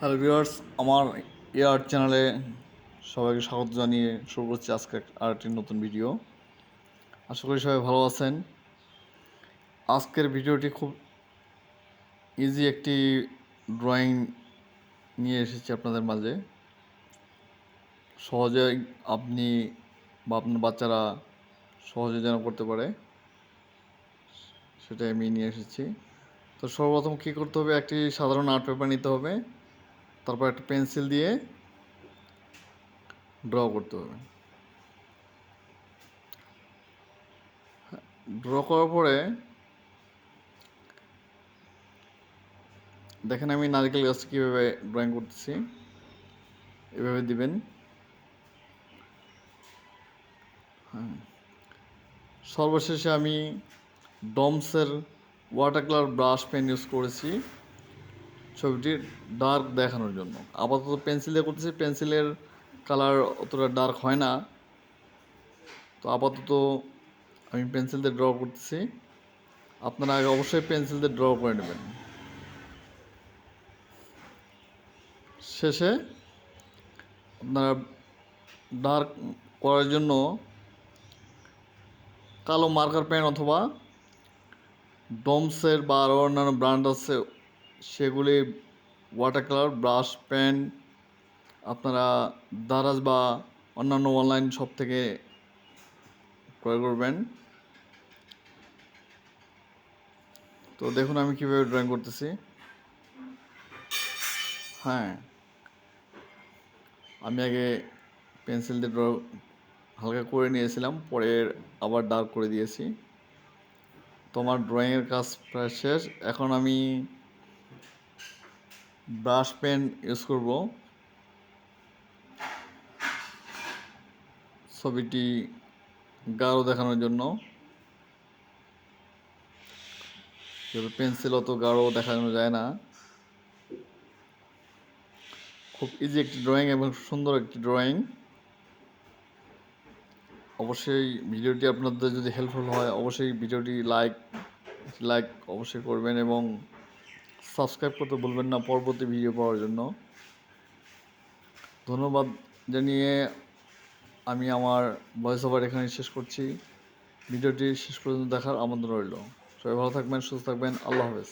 Hello viewers, আমার air চ্যানেলে সবাইকে স্বাগত জানিয়ে শুরু করছি আজকে আর একটি নতুন ভিডিও। আশা করি সবাই ভালো আছেন। আজকের ভিডিওটি খুব ইজি একটি ড্রয়িং নিয়ে এসেছি আপনাদের মাঝে। সহজে আপনি বা আপনার বাচ্চারা সহজে যেন করতে পারে, সেটাই আমি নিয়ে এসেছি। তো সর্বপ্রথম কী করতে হবে? একটি সাধারণ আর্ট পেপার নিতে হবে। তারপর একটা পেন্সিল দিয়ে ড্র করতে হবে। ড্র করার পরে দেখেন আমি নারকেল গাছ কীভাবে ড্রয়িং করতেছি। এভাবে দিবেন। হ্যাঁ। সর্বশেষে আমি ডমসের water colour brush pen use করেছি। ছবিটি ডার্ক দেখানোর জন্য। আপাতত পেন্সিল দিয়ে করতেছি পেন্সিলের কালার অতটা ডার্ক হয় না। তো আপাতত আমি পেন্সিল দিয়ে ড্র করতেছি। আপনারা আগে অবশ্যই পেন্সিল দিয়ে ড্র করে নেবেন। শেষে আপনারা ডার্ক করার জন্য কালো মার্কার পেন অথবা ডমসের বা আরও অন্যান্য ব্র্যান্ড আছে সেগুলি ওয়াটার কালার ব্রাশ পেন আপনারা দারাজ বা অন্যান্য অনলাইন শপ থেকে ক্রয় করবেন। তো দেখুন আমি কীভাবে ড্রয়িং করতেছি। হ্যাঁ আমি আগে পেন্সিল দিয়ে ড্র হালকা করে নিয়েছিলাম, পরে আবার ডার্ক করে দিয়েছি। তোমার ড্রয়িংয়ের কাজ প্রায় শেষ। এখন আমি ব্রাশ পেন ইউজ করব। ছবিটি গাঢ় দেখানোর জন্য। পেন্সিল অত গাঢ় দেখানো যায় না। খুব ইজি একটি ড্রয়িং এবং সুন্দর একটি ড্রয়িং অবশ্যই ভিডিওটি আপনাদের যদি হেল্পফুল হয়, অবশ্যই ভিডিওটি লাইক লাইক অবশ্যই করবেন এবং সাবস্ক্রাইব করতে ভুলবেন না পরবর্তী ভিডিও পাওয়ার জন্য। ধন্যবাদ জানিয়ে আমি আমার ভয়েস ওভার এখানে শেষ করছি। ভিডিওটি শেষ পর্যন্ত দেখার আমন্ত্রণ রইল। সবাই ভালো থাকবেন, সুস্থ থাকবেন। আল্লাহ হাফেজ।